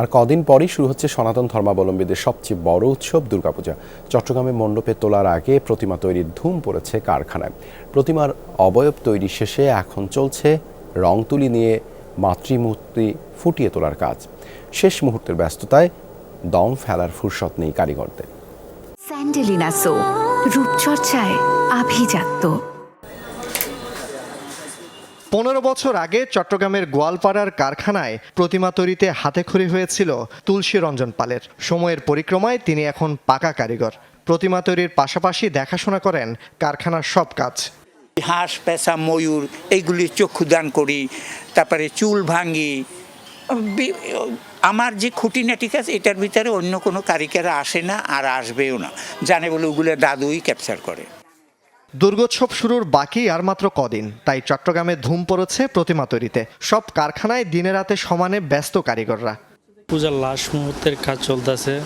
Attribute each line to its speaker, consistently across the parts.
Speaker 1: আর কদিন পরই শুরু হচ্ছে সনাতন ধর্মাবলম্বীদের সবচেয়ে বড় উৎসব দুর্গাপূজা। চট্টগ্রামে মণ্ডপে তোলার আগে প্রতিমা তৈরির ধুম পড়েছে কারখানায়। প্রতিমার অবয়ব তৈরি শেষে এখন চলছে রং তুলি নিয়ে মাতৃমূর্তি ফুটিয়ে তোলার কাজ। শেষ মুহূর্তের ব্যস্ততায় দম ফেলার ফুরসত নেই কারিগরদের।
Speaker 2: স্যান্ডেলিনা সো, রূপচর্চায় আভিজাত্য।
Speaker 3: পনেরো বছর আগে চট্টগ্রামের গোয়ালপাড়ার কারখানায় প্রতিমা তৈরিতে হাতেখড়ি হয়েছিল তুলসী রঞ্জন পালের। সময়ের পরিক্রমায় তিনি এখন পাকা কারিগর। প্রতিমা তৈরির পাশাপাশি দেখাশোনা করেন কারখানার সব কাজ।
Speaker 4: হাঁস, পেঁচা, ময়ূর, এইগুলি চক্ষুদান করি, তারপরে চুল ভাঙি। আমার যে খুঁটিনাটি কাজ, এটার ভিতরে অন্য কোনো কারিগর আসে না আর আসবেও না। জানে বলে ওগুলো দাদুই ক্যাপচার করে।
Speaker 3: দুর্গোৎসব শুরুর বাকি আর মাত্র কদিন তাই চট্টগ্রামে ধুম পড়েছে প্রতিমা তৈরিতে। সব কারখানায় দিনে রাতে সমানে ব্যস্ত কারিগররা।
Speaker 5: পূজার লাস্ট মুহূর্তের কাজ চলতেছে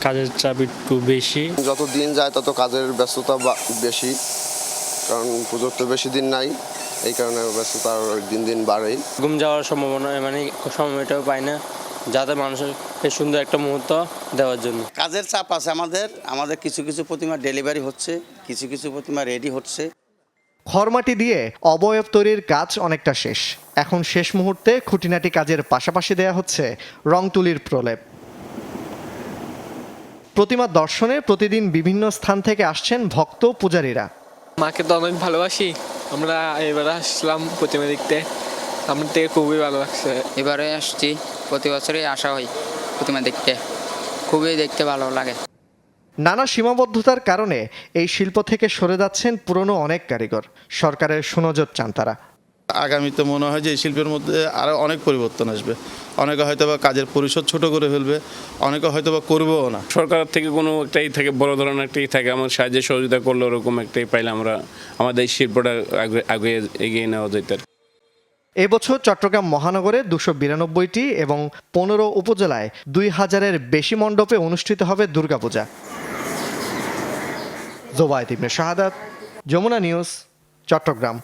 Speaker 5: কাজের চাপ একটু বেশি।
Speaker 6: যত দিন যায় তত কাজের ব্যস্ততা বা- বেশি কারণ পুজোর তো বেশি দিন নাই এই কারণে ব্যস্ততা দিন দিন বাড়েই।
Speaker 5: ঘুম যাওয়ার সম্ভাবনা মানে সময়টাও পাই না। যাতে মানুষের এই সুন্দর একটা মুহূর্ত দেওয়ার জন্য।
Speaker 7: কাজের চাপ আছে আমাদের আমাদের কিছু কিছু প্রতিমা ডেলিভারি হচ্ছে কিছু কিছু প্রতিমা রেডি হচ্ছে।
Speaker 3: খড়মাটি দিয়ে অবয়ব তৈরির কাজ অনেকটা শেষ। এখন শেষ মুহূর্তে খুঁটিনাটি কাজের পাশাপাশি দেয়া হচ্ছে রং তুলির প্রলেপ। প্রতিমা দর্শনে প্রতিদিন বিভিন্ন স্থান থেকে আসছেন ভক্ত পূজারীরা।
Speaker 8: মাকে তো অনেক ভালোবাসি। আমরা এবারে আসলাম প্রতিমা দেখতে। আমার থেকে খুবই ভালো লাগছে।
Speaker 9: এবারে আসছি। প্রতি বছরই আসা হয় প্রতিমা দেখতে। খুবই দেখতে ভালো লাগে।
Speaker 3: নানা সীমাবদ্ধতার কারণে এই শিল্প থেকে সরে যাচ্ছেন পুরনো অনেক কারিগর সরকারের সুনজর চান তারা।
Speaker 10: আগামীতে মনে হয় যে এই শিল্পের মধ্যে আরও অনেক পরিবর্তন আসবে। অনেকে হয়তো বা কাজের পরিসর ছোট করে ফেলবে অনেকে হয়তো বা করবেও না।
Speaker 11: সরকার থেকে কোনো একটাই থাকে বড় ধরনের একটাই থাকে আমার সাহায্য সহযোগিতা করলে ওরকম একটাই পাইলে আমরা আমাদের এই শিল্পটা আগে এগিয়ে নেওয়া যেত।
Speaker 3: এবছর চট্টগ্রাম মহানগরে দুশো বিরানব্বইটি এবং পনেরো উপজেলায় দুই হাজারের বেশি মণ্ডপে অনুষ্ঠিত হবে দুর্গাপূজা। জোবায়ত ইবনে শাহাদাত, যমুনা নিউজ, চট্টগ্রাম।